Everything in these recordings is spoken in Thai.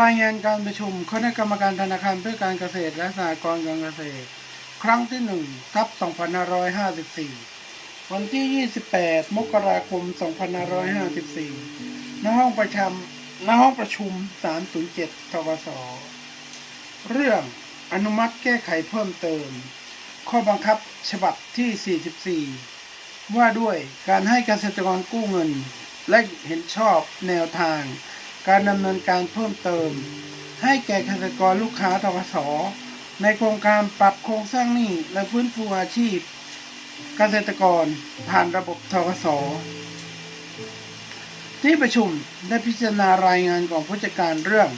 รายงานการประชุมคณะกรรมการธนาคารเพื่อการเกษตรและสหกรณ์การเกษตร ครั้งที่หนึ่งทับ2554 วันที่ 28 มกราคม 2554 ณ ห้องประชุมณห้องประชุม 307ทกสเรื่องอนุมัติแก้ไขเพิ่มเติม ข้อบังคับฉบับที่ 44 ว่าด้วยการให้เกษตรกรกู้เงิน และเห็นชอบแนวทาง การดำเนินการเพิ่มเติม ให้แก่เกษตรกรลูกค้าทกสในโครงการปรับโครงสร้างหนี้และฟื้นฟูอาชีพ เกษตรกรผ่านระบบทกสที่ประชุมได้พิจารณารายงานของผู้จัดการเรื่อง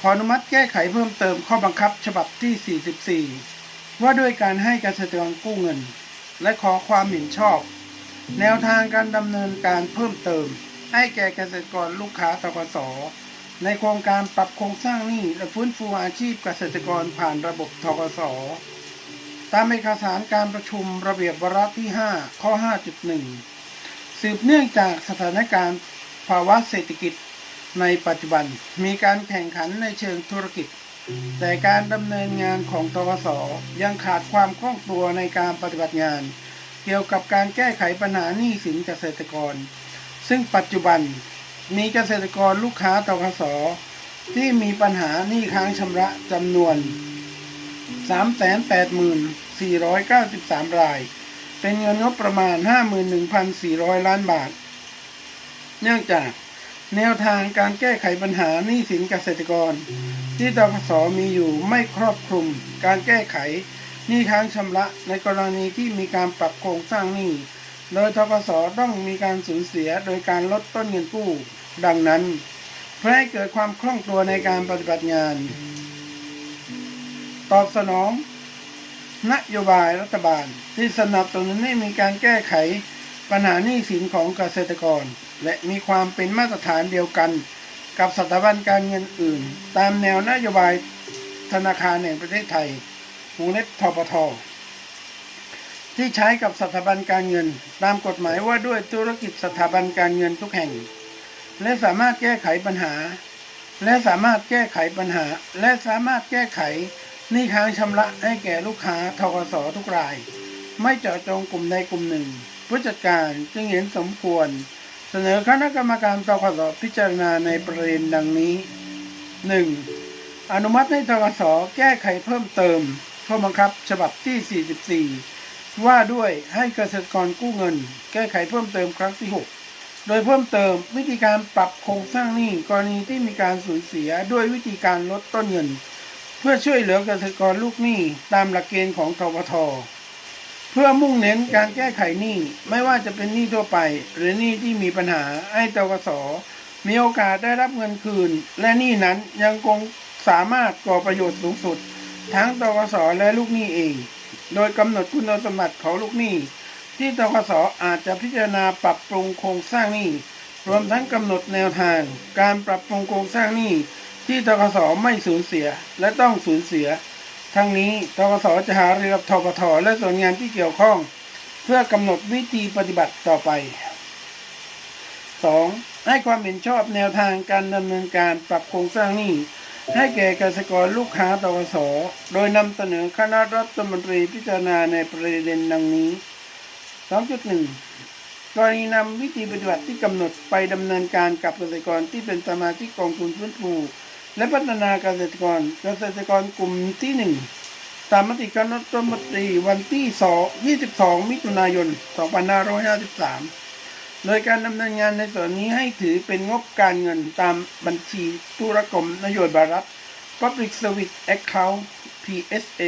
ขออนุมัติแก้ไขเพิ่มเติมข้อบังคับฉบับที่ 44 ว่าด้วยการให้เกษตรกรกู้เงิน และขอความเห็นชอบ แนวทางการดำเนินการเพิ่มเติม ให้แก่เกษตรกรลูกค้าทกสในโครงการปรับโครงสร้างหนี้และฟื้นฟูอาชีพเกษตรกรผ่านระบบทกสตามเอกสารการประชุมระเบียบวาระที่ 5 ข้อ 5.1 สืบเนื่องจากสถานการณ์ภาวะเศรษฐกิจในปัจจุบันมีการแข่งขันในเชิงธุรกิจ แต่การดำเนินงานของทกสยังขาดความคล่องตัวในการปฏิบัติงาน เกี่ยวกับการแก้ไขปัญหาหนี้สินเกษตรกร ซึ่งปัจจุบันมีเกษตรกรลูกค้าทกสที่มีปัญหาหนี้ค้างชำระจำนวน 384,93 ราย เป็นเงินงบประมาณ 51,400 ล้านบาท เนื่องจากแนวทางการแก้ไขปัญหาหนี้สินเกษตรกร ที่ตกสมีอยู่ไม่ครอบคลุมการแก้ไขหนี้ค้างชำระในกรณีที่มีการปรับโครงสร้างหนี้ โดยทกสต้องมีการสูญเสียโดยการลดต้นเงินกู้ ดังนั้น เพื่อให้เกิดความคล่องตัวในการปฏิบัติงาน ตอบสนอง นโยบายรัฐบาล ที่สนับสนุนให้มีการแก้ไขปัญหาหนี้สินของเกษตรกร และมีความเป็นมาตรฐานเดียวกัน กับสถาบันการเงินอื่น ตามแนวนโยบายธนาคารแห่งประเทศไทยวงเล็บทปท ที่ใช้กับสถาบันการเงิน ตามกฎหมายว่าด้วยธุรกิจสถาบันการเงินทุกแห่ง และสามารถแก้ไขปัญหา และสามารถแก้ไขปัญหา และสามารถแก้ไขหนี้ค้างชำระให้แก่ลูกค้าทกสทุกราย ไม่เจาะจงกลุ่มใดกลุ่มหนึ่ง ผู้จัดการจึงเห็นสมควร เสนอคณะกรรมการทกสพิจารณาในประเด็นดังนี้ 1. อนุมัติให้ทกสแก้ไขเพิ่มเติมข้อบังคับฉบับที่ 44 ว่าด้วยให้เกษตรกรกู้เงิน แก้ไขเพิ่มเติมครั้งที่ 6 โดยเพิ่มเติมวิธีการปรับโครงสร้างหนี้กรณีที่มีการสูญเสียด้วยวิธีการลดต้นเงิน เพื่อช่วยเหลือเกษตรกรลูกหนี้ตามหลักเกณฑ์ของทบทเพื่อมุ่งเน้นการแก้ไขหนี้ไม่ว่าจะเป็นหนี้ทั่วไป หรือหนี้ที่มีปัญหาให้ตกสมีโอกาสได้รับเงินคืน และหนี้นั้นยังคงสามารถก่อประโยชน์สูงสุด ทั้งตกสและลูกหนี้เอง โดยกำหนดคุณสมบัติของลูกหนี้ ที่ตกสอาจจะพิจารณาปรับปรุงโครงสร้างหนี้ รวมทั้งกำหนดแนวทาง การปรับปรุงโครงสร้างหนี้ ที่ตกสไม่สูญเสียและต้องสูญเสีย ทั้งนี้ตกสจะหารือกับทบทและส่วนงานที่เกี่ยวข้อง เพื่อกำหนดวิธีปฏิบัติต่อไป 2. ให้ความเห็นชอบแนวทางการดำเนินการปรับโครงสร้างหนี้ ให้แก่เกษตรกรลูกค้าตกสโดยนำเสนอคณะรัฐมนตรีพิจารณาในประเด็นดังนี้ 2.1 กรณีนำวิธีปฏิบัติที่กำหนดไปดำเนินการกับเกษตรกรที่เป็นสมาชิกกองทุนฟื้นฟูและพัฒนาเกษตรกรเกษตรกรกลุ่มที่หนึ่งตามมติคณะรัฐมนตรีวันที่ 2 22 มิถุนายน 2553 โดยการดำเนินงานในส่วนนี้ให้ถือเป็นงบการเงินตามบัญชีธุรกรมนโยบายรัฐ Public Service Account PSA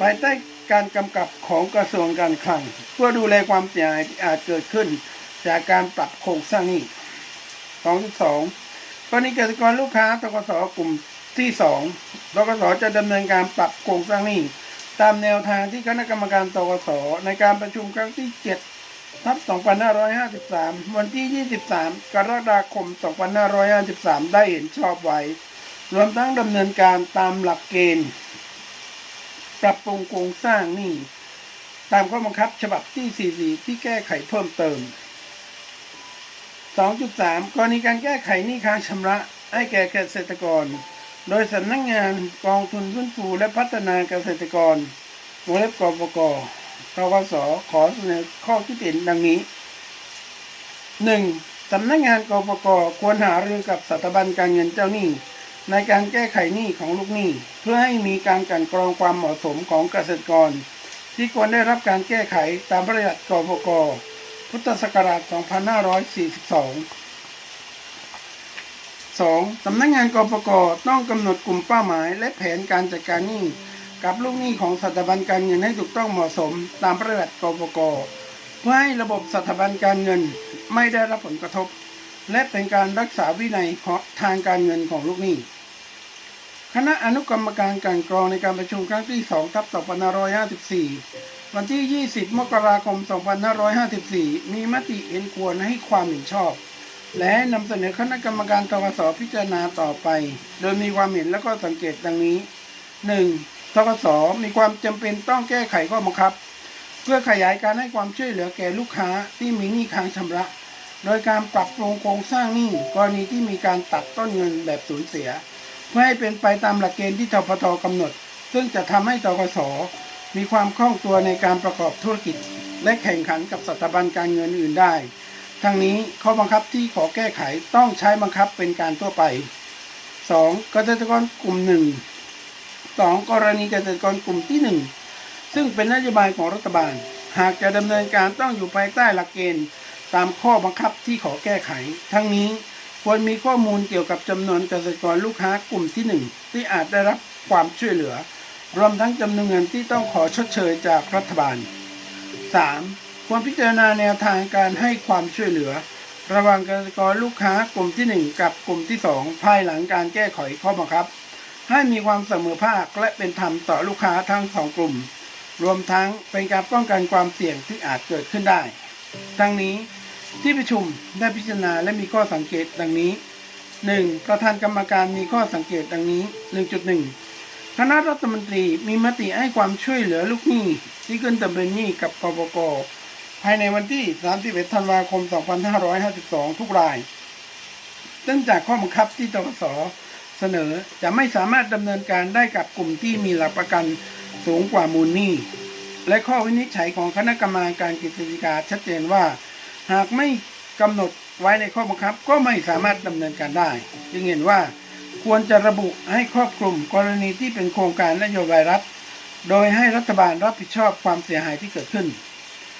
ภายใต้การกำกับของกระทรวงการคลัง เพื่อดูแลความเสียหายที่อาจเกิดขึ้น จากการปรับโครงสร้างหนี้2.2กรณีเกษตรกรลูกค้าตกสกลุ่มที่2ตกสจะดำเนินการปรับโครงสร้างหนี้ตามแนวทางที่คณะกรรมการตกสในการประชุมครั้งที่ 7 ทับ2553 วันที่ 23 กรกฎาคม 2553 ได้เห็นชอบไว้ รวมทั้งดำเนินการตามหลักเกณฑ์ ปรับปรุงโครงสร้างหนี้ ตามข้อบังคับฉบับที่ 44 ที่แก้ไขเพิ่มเติม 2.3 กรณีการแก้ไขหนี้ค้างชำระให้แก่เกษตรกร โดยสำนักงานกองทุนฟื้นฟูและพัฒนาเกษตรกรวงเล็บกปก กกสขอเสนอข้อคิดเห็นดังนี้หนึ่งสำนักงานกปกควรหารือกับสถาบันการเงินเจ้าหนี้ในการแก้ไขหนี้ของลูกหนี้ เพื่อให้มีการกันกรองความเหมาะสมของเกษตรกร ที่ควรได้รับการแก้ไขตามพระราชบัญญัติกปกพุทธศักราช 2542 2. สำนักงานกปกต้องกำหนดกลุ่มเป้าหมายและแผนการจัดการหนี้ กับลูกหนี้ของสถาบันการเงินให้ถูกต้องเหมาะสม ตามพระราชบัติกปกเพื่อให้ระบบสถาบันการเงินไม่ได้รับผลกระทบ และเป็นการรักษาวินัยของทางการเงินของลูกหนี้ คณะอนุกรรมการกลันกรองในการประชุมครั้งที่2ทับ2554 วันที่ 20 มกราคม 2554 มีมติเห็นควรให้ความเห็นชอบ และนำเสนอคณะกรรมการตกสพิจารณาต่อไป โดยมีความเห็นและก็สังเกตดังนี้ 1. ทกสมีความจำเป็นต้องแก้ไขข้อบังคับ เพื่อขยายการให้ความช่วยเหลือแก่ลูกค้าที่มีหนี้ค้างชำระ โดยการปรับปรุงโครงสร้างหนี้กรณีที่มีการตัดต้นเงินแบบสูญเสีย เพื่อให้เป็นไปตามหลักเกณฑ์ที่ทพทกำหนด ซึ่งจะทำให้ตกสมีความคล่องตัวในการประกอบธุรกิจ และแข่งขันกับสถาบันการเงินอื่นได้ ทั้งนี้ข้อบังคับที่ขอแก้ไขต้องใช้บังคับเป็นการทั่วไป 2. เกษตรกรกลุ่มหนึ่ง 2. กรณีเกษตรกรกลุ่มที่ 1 ซึ่งเป็นนโยบายของรัฐบาล หากจะดำเนินการต้องอยู่ภายใต้หลักเกณฑ์ ตามข้อบังคับที่ขอแก้ไข ทั้งนี้ควรมีข้อมูลเกี่ยวกับจำนวนเกษตรกรลูกค้ากลุ่มที่ 1 ที่อาจได้รับความช่วยเหลือ รวมทั้งจำนวนเงินที่ต้องขอชดเชยจากรัฐบาล 3. ควรพิจารณาแนวทางการให้ความช่วยเหลือ ระหว่างเกษตรกรลูกค้ากลุ่มที่ 1 กับกลุ่มที่ 2 ภายหลังการแก้ไขข้อบังคับ ให้มีความเสมอภาคและเป็นธรรมต่อลูกค้าทั้งสองกลุ่ม รวมทั้งเป็นการป้องกันความเสี่ยงที่อาจเกิดขึ้นได้ ทั้งนี้ที่ประชุมได้พิจารณาและมีข้อสังเกตดังนี้ 1. ประธานกรรมการมีข้อสังเกตดังนี้ 1.1 คณะรัฐมนตรีมีมติให้ความช่วยเหลือลูกหนี้ที่ขึ้นทะเบียนหนี้กับกบกภายในวันที่ 31 ธันวาคม 2552 ทุกราย เนื่องจากข้อบังคับที่ตกส เสนอจะไม่สามารถดำเนินการได้กับกลุ่มที่มีหลักประกันสูงกว่ามูลหนี้และข้อวินิจฉัยของคณะกรรมการกฤษฎีการชัดเจนว่า หากไม่กำหนดไว้ในข้อบังคับ ก็ไม่สามารถดำเนินการได้ จึงเห็นว่าควรจะระบุให้ครอบคลุมกรณีที่เป็นโครงการนโยบายรัฐ โดยให้รัฐบาลรับผิดชอบความเสียหายที่เกิดขึ้น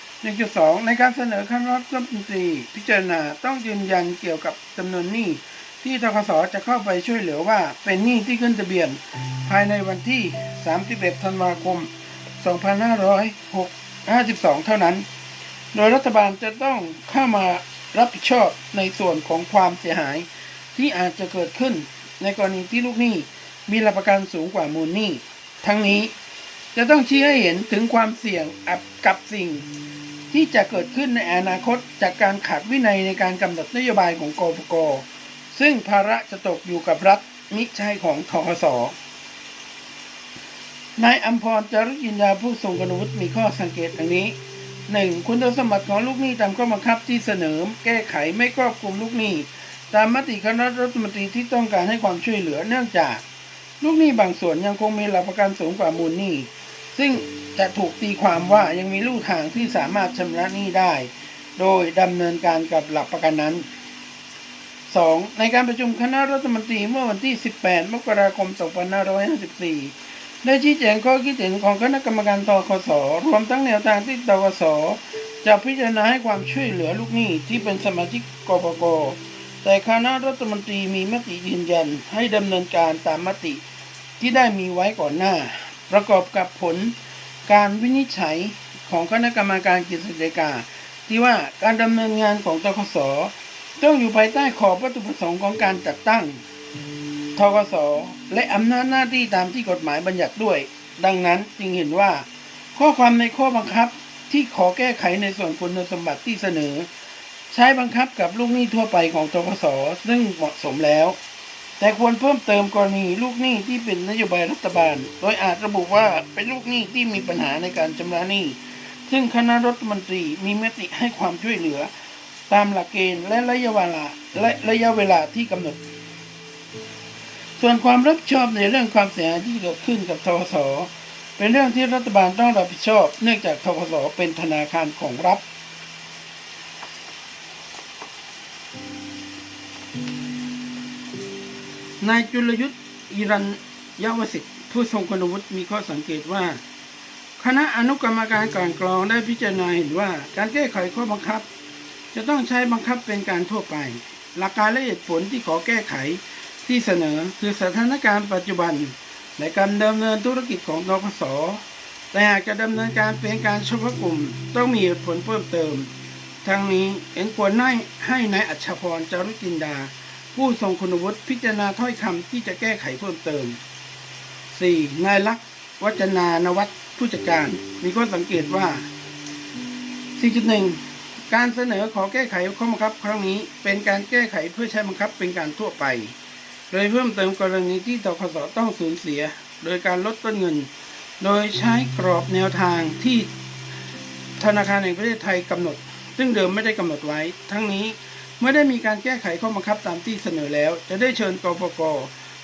1.2 ในการเสนอคณะรัฐมนตรีพิจารณาต้องยืนยันเกี่ยวกับจำนวนหนี้ ที่ทกสจะเข้าไปช่วยเหลือว่าเป็นหนี้ที่ขึ้นทะเบียน ภายในวันที่ 31 ธันวาคม 2552 เท่านั้น โดยรัฐบาลจะต้องเข้ามารับผิดชอบในส่วนของความเสียหายที่อาจจะเกิดขึ้นในกรณีที่ลูกหนี้มีหลักประกันสูงกว่ามูลหนี้ ทั้งนี้จะต้องชี้ให้เห็นถึงความเสี่ยงอับกับสิ่ง ที่จะเกิดขึ้นในอนาคตจากการขาดวินัยในการกำหนดนโยบายของกฟก ซึ่งภาระจะตกอยู่กับรัฐมิใช่ของทกสนายอัมพรจารุจินดาผู้ทรงคุณวุฒิมีข้อสังเกตดังนี้ 1. คุณสมบัติของลูกหนี้ตามข้อบังคับที่เสนอแก้ไขไม่ครอบคลุมลูกหนี้ ตามมติคณะรัฐมนตรีที่ต้องการให้ความช่วยเหลือเนื่องจาก ลูกหนี้บางส่วนยังคงมีหลักประกันสูงกว่ามูลหนี้ ซึ่งจะถูกตีความว่ายังมีลู่ทางที่สามารถชำระหนี้ได้ โดยดำเนินการกับหลักประกันนั้น 2. ในการประชุมคณะรัฐมนตรีเมื่อวันที่ 18 มกราคม 2554 ได้ชี้แจงข้อคิดเห็นของคณะกรรมการตคสรวมทั้งแนวทางที่ตคสจะพิจารณาให้ความช่วยเหลือลูกหนี้ที่เป็นสมาชิกกปกแต่คณะรัฐมนตรีมีมติยืนยันให้ดำเนินการตามมติที่ได้มีไว้ก่อนหน้า ประกอบกับผลการวินิจฉัยของคณะกรรมการกฤษฎีกาที่ว่าการดำเนินงานของตคส ต้องอยู่ภายใต้ขอบวัตถุประสงค์ของการจัดตั้งทกสและอำนาจหน้าที่ตามที่กฎหมายบัญญัติด้วย ดังนั้นจึงเห็นว่า ข้อความในข้อบังคับที่ขอแก้ไขในส่วนคุณสมบัติที่เสนอ ใช้บังคับกับลูกหนี้ทั่วไปของทกสซึ่งเหมาะสมแล้ว แต่ควรเพิ่มเติมกรณีลูกหนี้ที่เป็นนโยบายรัฐบาล โดยอาจระบุว่าเป็นลูกหนี้ที่มีปัญหาในการชำระหนี้ ซึ่งคณะรัฐมนตรีมีมติให้ความช่วยเหลือ ตามหลักเกณฑ์และระยะเวลาและระยะเวลาที่กำหนด ส่วนความรับผิดชอบในเรื่องความเสียหายที่เกิดขึ้นกับทกสเป็นเรื่องที่รัฐบาลต้องรับผิดชอบ เนื่องจากทกสเป็นธนาคารของรัฐนายจุลยุทธ์อิรันยวสิทธิ์ผู้ทรงคุณวุฒิมีข้อสังเกตว่า คณะอนุกรรมการกลั่นกรองได้พิจารณาเห็นว่า การแก้ไขข้อบังคับ จะต้องใช้บังคับเป็นการทั่วไป หลักการและเหตุผลที่ขอแก้ไขที่เสนอคือสถานการณ์ปัจจุบัน ในการดำเนินธุรกิจของทกสแต่หากจะดำเนินการเป็นการเฉพาะกลุ่ม ต้องมีเหตุผลเพิ่มเติม ทั้งนี้เห็นควรให้ให้นายอัชพรจารุจินดา ผู้ทรงคุณวุฒิพิจารณาถ้อยคำที่จะแก้ไขเพิ่มเติม 4. นายลักษณ์วัจนานวัฒน์ผู้จัดการ มีข้อสังเกตว่า 4.1 การเสนอขอแก้ไขข้อบังคับครั้งนี้เป็นการแก้ไขเพื่อใช้บังคับเป็นการทั่วไป โดยเพิ่มเติมกรณีที่ตคสต้องสูญเสีย โดยการลดต้นเงิน โดยใช้กรอบแนวทางที่ธนาคารแห่งประเทศไทยกำหนด ซึ่งเดิมไม่ได้กำหนดไว้ ทั้งนี้เมื่อได้มีการแก้ไขข้อบังคับตามที่เสนอแล้ว จะได้เชิญกฟก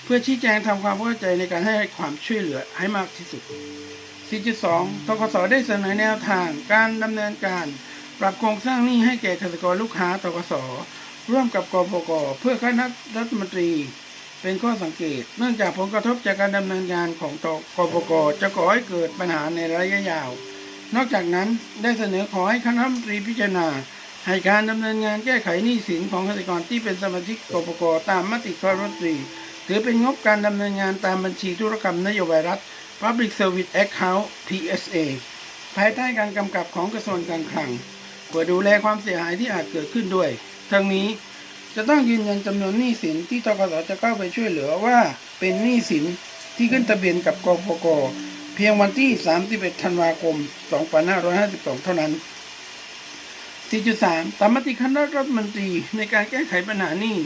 เพื่อชี้แจงทำความเข้าใจในการให้ความช่วยเหลือให้มากที่สุด 4.2ทกสได้เสนอแนวทางการดำเนินการ ปรับโครงสร้างหนี้ให้แก่เกษตรกรลูกค้าทกสร่วมกับกฟกเพื่อคณะรัฐมนตรี เป็นข้อสังเกต เนื่องจากผลกระทบจากการดำเนินงานของตกฟกจะก่อให้เกิดปัญหาในระยะยาว นอกจากนั้นได้เสนอขอให้คณะรัฐมนตรีพิจารณาให้การดำเนินงานแก้ไขหนี้สินของเกษตรกรที่เป็นสมาชิกกฟกตามมติคอรัฐมนตรี ถือเป็นงบการดำเนินงานตามบัญชีธุรกรรมนโยบายรัฐ Public Service Account PSA ภายใต้การกำกับของกระทรวงการคลัง เพื่อดูแลความเสียหายที่อาจเกิดขึ้นด้วย ทั้งนี้จะต้องยืนยันจำนวนหนี้สินที่ตกสจะเข้าไปช่วยเหลือว่าเป็นหนี้สินที่ขึ้นทะเบียนกับกฟกเพียงวันที่ 31 ธันวาคม 2552 เท่านั้น 4.3 ตามมติคณะรัฐมนตรีในการแก้ไขปัญหาหนี้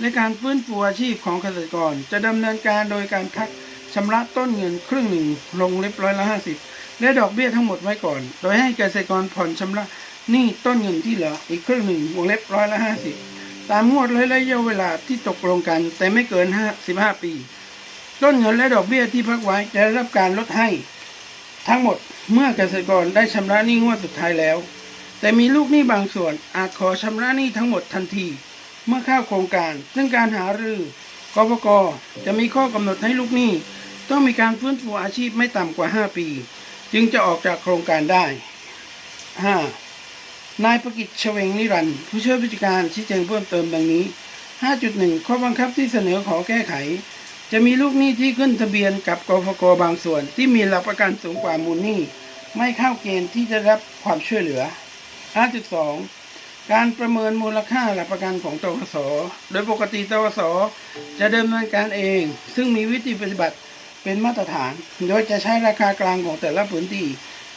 และการฟื้นฟูอาชีพของเกษตรกร จะดำเนินการโดยการพักชำระต้นเงินครึ่งหนึ่งลงเล็บร้อยละห้าสิบและดอกเบี้ยทั้งหมดไว้ก่อน โดยให้เกษตรกรผ่อนชำระ นี้ต้นเงินที่เหลืออีกครึ่งหนึ่งวงเล็บร้อยละห้าสิบตามงวดและระยะเวลาที่ตกลงกัน แต่ไม่เกินห้าสิบห้าปี ต้นเงินและดอกเบี้ยที่พักไว้จะได้รับการลดให้ ทั้งหมดเมื่อเกษตรกรได้ชำระหนี้งวดสุดท้ายแล้ว แต่มีลูกหนี้บางส่วนอาจขอชำระหนี้ทั้งหมดทันที เมื่อเข้าโครงการ ซึ่งการหารือกฟกจะมีข้อกำหนดให้ลูกหนี้ ต้องมีการฟื้นฟูอาชีพไม่ต่ำกว่า 5 ปี จึงจะออกจากโครงการได้ 5. นายประกิจเฉวงนิรันดร์ผู้ช่วยผู้จัดการชี้แจงเพิ่มเติมดังนี้ 5.1 ข้อบังคับที่เสนอขอแก้ไข จะมีลูกหนี้ที่ขึ้นทะเบียนกับกฟกบางส่วน ที่มีหลักประกันสูงกว่ามูลหนี้ ไม่เข้าเกณฑ์ที่จะรับความช่วยเหลือ 5.2 การประเมินมูลค่าหลักประกันของตกสโดยปกติตกสจะดำเนินการเอง ซึ่งมีวิธีปฏิบัติเป็นมาตรฐาน โดยจะใช้ราคากลางของแต่ละพื้นที่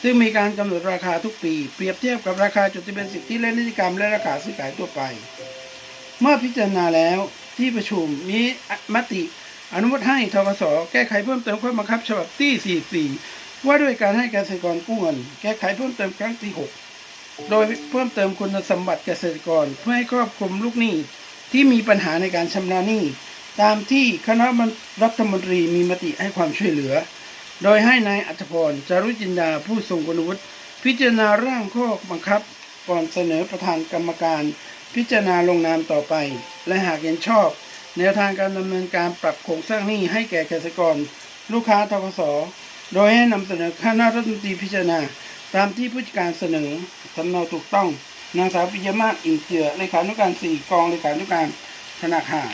ซึ่งมีการกำหนดราคาทุกปี เปรียบเทียบกับราคาจดทะเบียนสิทธิและนิติกรรมและราคาซื้อขายทั่วไป เมื่อพิจารณาแล้วที่ประชุมมีมติอนุมัติให้ทกสแก้ไขเพิ่มเติมข้อบังคับฉบับที่ 44 ว่าด้วยการให้เกษตรกรกู้เงิน แก้ไขเพิ่มเติมครั้งที่ 6 โดยเพิ่มเติมคุณสมบัติเกษตรกรเพื่อให้ครอบคลุมลูกหนี้ที่มีปัญหาในการชำระหนี้ ตามที่คณะรัฐมนตรีมีมติให้ความช่วยเหลือ โดยให้นายอัจพรจารุจินดาผู้ทรงคุณวุฒิพิจารณาร่างข้อบังคับ ก่อนเสนอประธานกรรมการ พิจารณาลงนามต่อไป และหากเห็นชอบ แนวทางการดำเนินการปรับโครงสร้างหนี้ให้แก่เกษตรกร ลูกค้าทกสโดยให้นำเสนอคณะรัฐมนตรีพิจารณา ตามที่ผู้จัดการเสนอสำเนาถูกต้องนางสาวปิยมาศอิ่มเจือเลขานุการสี่กองเลขานุการธนาคาร